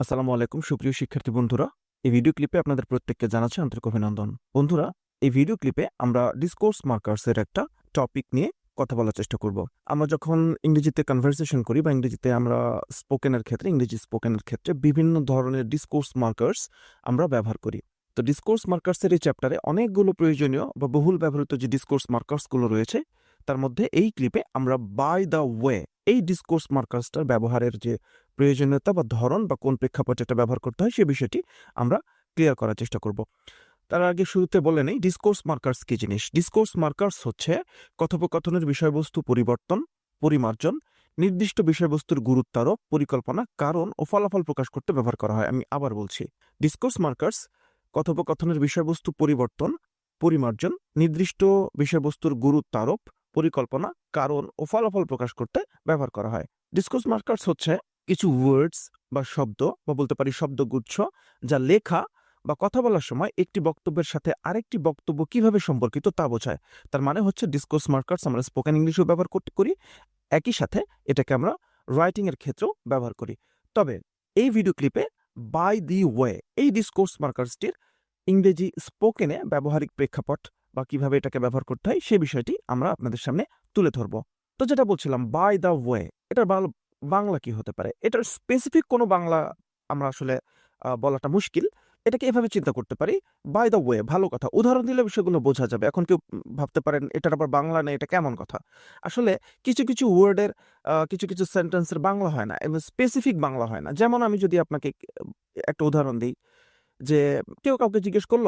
আসসালামু আলাইকুম, সুপ্রিয় শিক্ষার্থী বন্ধুরা। এই ভিডিও ক্লিপে আপনাদের প্রত্যেককে জানাচ্ছি আন্তরিক অভিনন্দন। বন্ধুরা, এই ভিডিও ক্লিপে আমরা ডিসকোর্স মার্কার্সের একটা টপিক নিয়ে কথা বলার চেষ্টা করব। আমরা যখন ইংরেজিতে কনভারসেশন করি বা ইংরেজিতে আমরা স্পোকেনের ক্ষেত্রে, ইংরেজি স্পোকেনের ক্ষেত্রে বিভিন্ন ধরনের ডিসকোর্স মার্কার্স আমরা ব্যবহার করি। তো ডিসকোর্স মার্কার্সের এই চ্যাপ্টারে অনেকগুলো প্রয়োজনীয় বা বহুল ব্যবহৃত যে ডিসকোর্স মার্কার্সগুলো রয়েছে, তার মধ্যে এই ক্লিপে আমরা বাই দ্য ওয়ে এই ডিসকোর্স মার্কার্সটার ব্যবহারের যে প্রয়োজনীয়তা বা ধরন বা কোন প্রেক্ষাপটে এটা ব্যবহার করতে হয় সে বিষয়টি আমরা ক্লিয়ার করার চেষ্টা করব। তার আগে শুরুতে বলে নেই ডিসকোর্স মার্কার্স কি জিনিস? ডিসকোর্স মার্কার্স হচ্ছে কথোপকথনের বিষয়বস্তু পরিবর্তন, পরিমার্জন, নির্দিষ্ট বিষয়বস্তুর গুরুত্বারোপ, পরিকল্পনা, কারণ ও ফলাফল প্রকাশ করতে ব্যবহার করা হয়। আমি আবার বলছি ডিসকোর্স মার্কার্স কথোপকথনের বিষয়বস্তু পরিবর্তন, পরিমার্জন, নির্দিষ্ট বিষয়বস্তুর গুরুত্বারোপ, পরিকল্পনা, কারণ ও ফলাফল প্রকাশ করতে ব্যবহার করা হয়। ডিসকোর্স মার্কার্স হচ্ছে কিছু ওয়ার্ডস বা শব্দ বা বলতে পারি শব্দগুচ্ছ যা লেখা বা কথা বলার সময় একটি বক্তব্যের সাথে আরেকটি বক্তব্য কীভাবে সম্পর্কিত তা বোঝায়। তার মানে হচ্ছে ডিসকোর্স মার্কার্স আমরা স্পোকেন ইংলিশেও ব্যবহার করতে করি, একই সাথে এটাকে আমরা রাইটিং এর ক্ষেত্রেও ব্যবহার করি। তবে এই ভিডিও ক্লিপে বাই দি ওয়ে এই ডিসকোর্স মার্কার্সটির ইংরেজি স্পোকেনে ব্যবহারিক প্রেক্ষাপট বা কীভাবে এটাকে ব্যবহার করতে হয় সে বিষয়টি আমরা আপনাদের সামনে তুলে ধরব। তো যেটা বলছিলাম বাই দ্য ওয়ে এটার বাল- বাংলা কি হতে পারে? এটার স্পেসিফিক কোনো বাংলা আমরা আসলে বলাটা মুশকিল। এটাকে এভাবে চিন্তা করতে পারি। বাই দ্য ওয়ে ভালো কথা। উদাহরণ দিলে বিষয়গুলো বোঝা যাবে। এখন কেউ ভাবতে পারেন, এটার আবার বাংলা নেই, এটা কেমন কথা? আসলে কিছু কিছু ওয়ার্ডের কিছু কিছু সেন্টেন্সের বাংলা হয় না, এবং স্পেসিফিক বাংলা হয় না। যেমন আমি যদি আপনাকে একটা উদাহরণ দিই, যে কেউ কাউকে জিজ্ঞেস করল,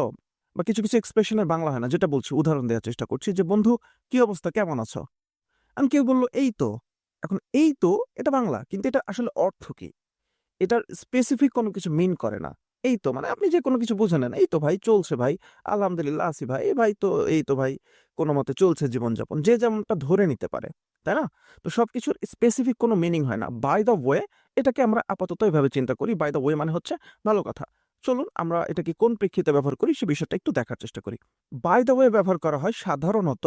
বা কিছু কিছু এক্সপ্রেশনের বাংলা হয় না, যেটা বলছি, উদাহরণ দেওয়ার চেষ্টা করছি, যে, বন্ধু, কি অবস্থা? কেমন আছো? আমি কেউ বলল, এই তো। এখন এই তো এটা বাংলা, কিন্তু এটা আসলে অর্থ কি? এটার স্পেসিফিক কোনো কিছু মিন করে না। এই তো মানে আপনি যে কোনো কিছু বুঝে নেন, এই তো ভাই চলছে ভাই, আলহামদুলিল্লাহ আসি ভাই এই ভাই তো, এই তো ভাই কোনো মতে চলছে জীবনযাপন, যে যেমনটা ধরে নিতে পারে, তাই না? তো সবকিছুর স্পেসিফিক কোনো মিনিং হয় না। বাই দ্য ওয়ে এটাকে আমরা আপাতত এভাবে চিন্তা করি বাই দ্য ওয়ে মানে হচ্ছে ভালো কথা। চলুন আমরা এটাকে কোন প্রেক্ষিতে ব্যবহার করি সে বিষয়টা একটু দেখার চেষ্টা করি। বাই দ্য ওয়ে ব্যবহার করা হয় সাধারণত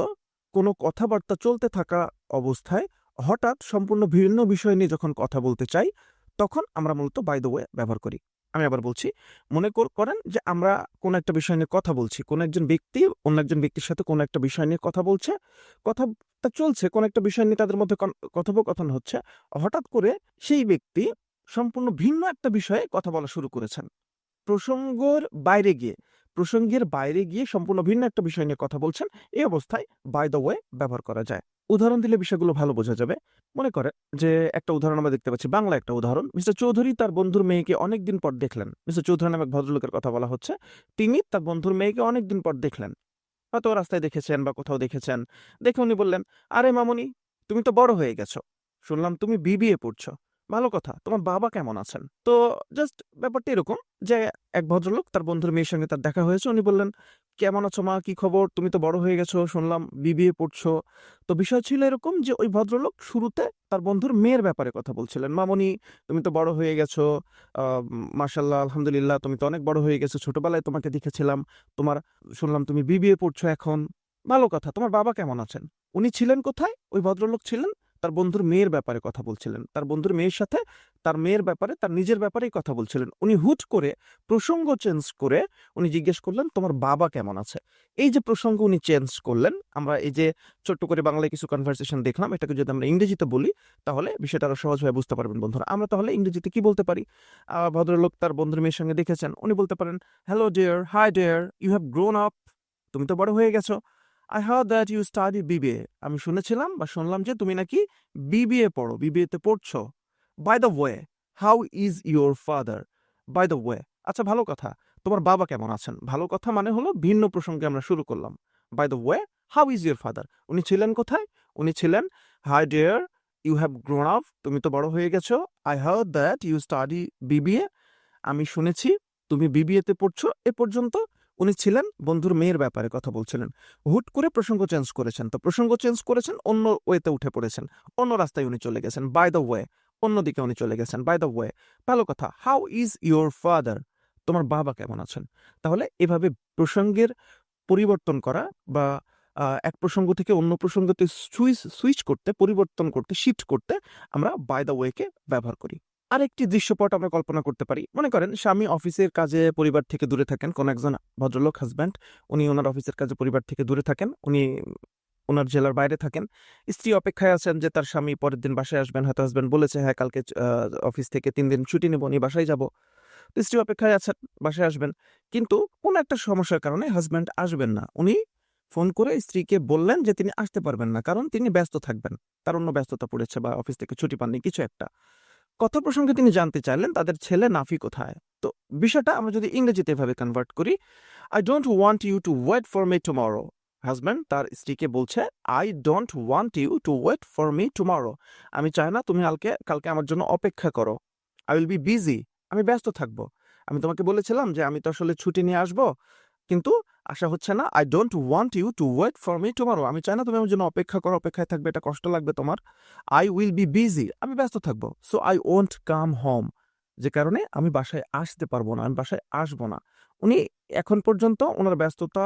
কোনো কথাবার্তা চলতে থাকা অবস্থায় হঠাৎ সম্পূর্ণ ভিন্ন বিষয় নিয়ে যখন কথা বলতে চাই, তখন আমরা মূলত বাই ওয়ে ব্যবহার করি। আমি আবার বলছি, মনে কর- করেন যে আমরা কোন একটা বিষয় নিয়ে কথা বলছি, কোন একজন ব্যক্তি অন্য একজন ব্যক্তির সাথে কোন একটা বিষয় নিয়ে কথা বলছে কথাটা চলছে, কোন একটা বিষয় নিয়ে তাদের মধ্যে কথোপকথন হচ্ছে, হঠাৎ করে সেই ব্যক্তি সম্পূর্ণ ভিন্ন একটা বিষয়ে কথা বলা শুরু করেছেন। প্রসঙ্গর বাইরে গিয়ে, প্রসঙ্গের বাইরে গিয়ে সম্পূর্ণ ভিন্ন একটা বিষয় নিয়ে কথা বলছেন, এই অবস্থায় বাই দ্য ওয়ে ব্যবহার করা যায়। উদাহরণ দিলে বিষয়গুলো ভালো বোঝা যাবে। মনে করে যে, একটা উদাহরণ আমরা দেখতে পাচ্ছি, বাংলা একটা উদাহরণ। মিস্টার চৌধুরী তার বন্ধুর মেয়েকে অনেকদিন পর দেখলেন। মিস্টার চৌধুরী নামে এক ভদ্রলোকের কথা বলা হচ্ছে। তিনি তার বন্ধুর মেয়েকে অনেকদিন পর দেখলেন। হয়তো রাস্তায় দেখেছেন বা কোথাও দেখেছেন। দেখে উনি বললেন, আরে মামুনি, তুমি তো বড় হয়ে গেছো। শুনলাম তুমি বিবিএ পড়ছো। ভালো কথা, তোমার বাবা কেমন আছেন? তো জাস্ট ব্যাপারটা এরকম যে, এক ভদ্রলোক তার বন্ধুর মেয়ের সঙ্গে তার দেখা হয়েছে। উনি বললেন কেমন আছো মা? কি খবর? তুমি তো বড় হয়ে গেছো, শুনলাম বিবিএ পড়ছো। তো বিষয় ছিল এরকম যে ওই ভদ্রলোক শুরুতে তার বন্ধুর মেয়ের ব্যাপারে কথা বলছিলেন। মামনি, তুমি তো বড় হয়ে গেছো মার্শাল্লাহ আলহামদুলিল্লাহ, তুমি তো অনেক বড় হয়ে গেছো। ছোটবেলায় তোমাকে দেখেছিলাম, তোমার, শুনলাম তুমি বিবিএ পড়ছো এখন। ভালো কথা, তোমার বাবা কেমন আছেন? উনি ছিলেন কোথায়? ওই ভদ্রলোক ছিলেন তার বন্ধুর মেয়ের ব্যাপারে কথা বলছিলেন। তার বন্ধুর মেয়ের সাথে তার মেয়ের ব্যাপারে, তার নিজের ব্যাপারেই কথা বলছিলেন। উনি হুট করে প্রসঙ্গ চেঞ্জ করে উনি জিজ্ঞেস করলেন, তোমার বাবা কেমন আছে? এই যে প্রসঙ্গ উনি চেঞ্জ করলেন, আমরা এই যে ছোট্ট করে বাংলায় কিছু কনভারসেশন দেখলাম, এটাকে যদি আমরা ইংরেজিতে বলি, তাহলে বিষয়টা আরও সহজভাবে বুঝতে পারবেন বন্ধুরা। আমরা তাহলে ইংরেজিতে কি বলতে পারি? ভদ্রলোক তার বন্ধুর মেয়ের সঙ্গে দেখেছেন, উনি বলতে পারেন hello dear hi dear you have grown up তুমি তো বড় হয়ে গেছো। I heard that you study BBA আমি শুনেছিলাম বা শুনলাম যে তুমি নাকি বিবিএ পড়ো বিবিএ তে পড়ছো। By the way how is your father by the way আচ্ছা ভালো কথা, তোমার বাবা কেমন আছেন? ভালো কথা মানে হলো ভিন্ন প্রসঙ্গে আমরা শুরু করলাম। By the way how is your father উনি ছিলেন কোথায়? উনি ছিলেন hi dear you have grown up তুমি তো বড় হয়ে গেছো। I heard that you study BBA আমি শুনেছি, তুমি বিবিএ তে পড়ছো, এ পর্যন্ত উনি ছিলেন বন্ধুর মেয়ের ব্যাপারে কথা বলছিলেন। হুট করে প্রসঙ্গ চেঞ্জ করেছেন। তো প্রসঙ্গ চেঞ্জ করেছেন, অন্য ওয়েতে উঠে পড়েছেন। অন্য রাস্তায় উনি চলে গেছেন। বাই দ্য ওয়ে অন্যদিকে উনি চলে গেছেন। বাই দ্য ওয়ে ভালো কথা। হাউ ইজ ইউর ফাদার তোমার বাবা কেমন আছেন? তাহলে এভাবে প্রসঙ্গের পরিবর্তন করা বা এক প্রসঙ্গ থেকে অন্য প্রসঙ্গতে সুইচ সুইচ করতে, পরিবর্তন করতে শিফট করতে আমরা বাই দ্য ওয়েকে ব্যবহার করি। আরেকটি দৃশ্যপট আমরা কল্পনা করতে পারি। মনে করেন, স্বামী অফিসের কাজে পরিবার থেকে দূরে থাকেন, কোন একজন ভদ্রলোক হাজব্যান্ড উনি ওনার অফিসের কাজে পরিবার থেকে দূরে থাকেন, উনি ওনার জেলার বাইরে থাকেন। স্ত্রী অপেক্ষায় আছেন যে তার স্বামী পরের দিন বাসায় আসবেন, হয়তো হাজব্যান্ড বলেছে হ্যাঁ কালকে অফিস থেকে তিন দিন ছুটি নেব, উনি বাসায় যাব। স্ত্রী অপেক্ষায় আছেন, বাসায় আসবেন। কিন্তু কোনো একটা সমস্যার কারণে হাজব্যান্ড আসবেন না। উনি ফোন করে স্ত্রীকে বললেন যে তিনি আসতে পারবেন না, কারণ তিনি ব্যস্ত থাকবেন। তার অন্য ব্যস্ততা পড়েছে বা অফিস থেকে ছুটি পাননি, কিছু একটা। কথা প্রসঙ্গে তিনি জানতে চাইলেন তাদের ছেলে নাফি কোথায়। তো বিষয়টা আমরা যদি ইংরেজিতে এভাবে কনভার্ট করি I don't want you to wait for me tomorrow husband তার স্ত্রীকে বলছে I don't want you to wait for me tomorrow আমি চাই না তুমি কালকে কালকে আমার জন্য অপেক্ষা করো। আই উইল বি বিজি আমি ব্যস্ত থাকব। আমি তোমাকে বলেছিলাম যে আমি তো আসলে ছুটি নিয়ে আসব, কিন্তু আশা হচ্ছে না। I don't want you to wait for me tomorrow আমি চাই না তুমি আমার জন্য অপেক্ষা করো, অপেক্ষায় থাকবে, এটা কষ্ট লাগবে তোমার। আই উইল বি বিজি আমি ব্যস্ত থাকব। So I won't come home যে কারণে আমি বাসায় আসতে পারব না, আমি বাসায় আসব না। উনি এখন পর্যন্ত ওনার ব্যস্ততা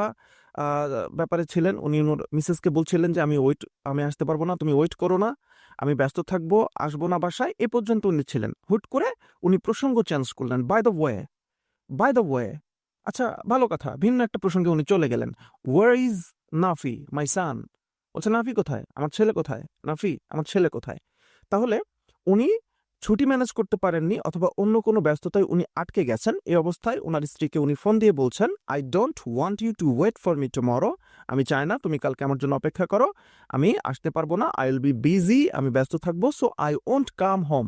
ব্যাপারে ছিলেন। উনি ওনার মিসেসকে বলছিলেন যে, আমি ওয়েট আমি আসতে পারব না, তুমি ওয়েট করো না। আমি ব্যস্ত থাকব, আসব না বাসায়। এ পর্যন্ত উনি ছিলেন। হুট করে উনি প্রসঙ্গ চেঞ্জ করলেন। By the way by the way আচ্ছা ভালো কথা। ভিন্ন একটা প্রসঙ্গে উনি চলে গেলেন। Where is Nafi my son বলছে, নাফি কোথায়? আমার ছেলে কোথায়? নাফি, আমার ছেলে কোথায়? তাহলে উনি ছুটি ম্যানেজ করতে পারেননি অথবা অন্য কোনো ব্যস্ততায় উনি আটকে গেছেন। এই অবস্থায় ওনার স্ত্রীকে উনি ফোন দিয়ে বলছেন I don't want you to wait for me tomorrow আমি চাই না তুমি কালকে আমার জন্য অপেক্ষা করো। আমি আসতে পারব না। আই উইল বি বিজি আমি ব্যস্ত থাকব। So I won't come home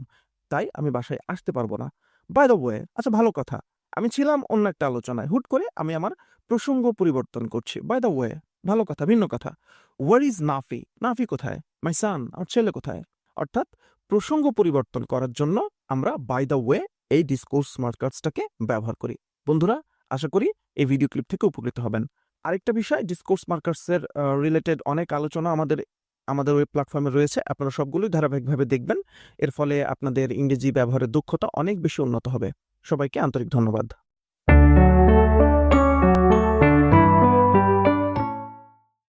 তাই আমি বাসায় আসতে পারব না। বাই দ্য ওয়ে আচ্ছা ভালো কথা। আমি ছিলাম অন্য একটা আলোচনায়। হুট করে আমি আমার প্রসঙ্গ পরিবর্তন করছি। বাই দ্য ওয়ে ভালো কথা, ভিন্ন কথা। ওয়ার ইজ নাফি নাফি কোথায়? মাই সান আমার ছেলে কোথায়? অর্থাৎ প্রসঙ্গ পরিবর্তন করার জন্য আমরা বাই দ্য ওয়ে এই ডিসকোর্স মার্কার্সটাকে ব্যবহার করি। বন্ধুরা, আশা করি এই ভিডিও ক্লিপ থেকে উপকৃত হবেন। আরেকটা বিষয় ডিসকোর্স মার্কার্সের রিলেটেড অনেক আলোচনা আমাদের আমাদের ওয়েব প্ল্যাটফর্মে রয়েছে। আপনারা সবগুলোই ধারাবাহিকভাবে দেখবেন। এর ফলে আপনাদের ইংরেজি ব্যবহারের দক্ষতা অনেক বেশি উন্নত হবে। সবাইকে আন্তরিক ধন্যবাদ।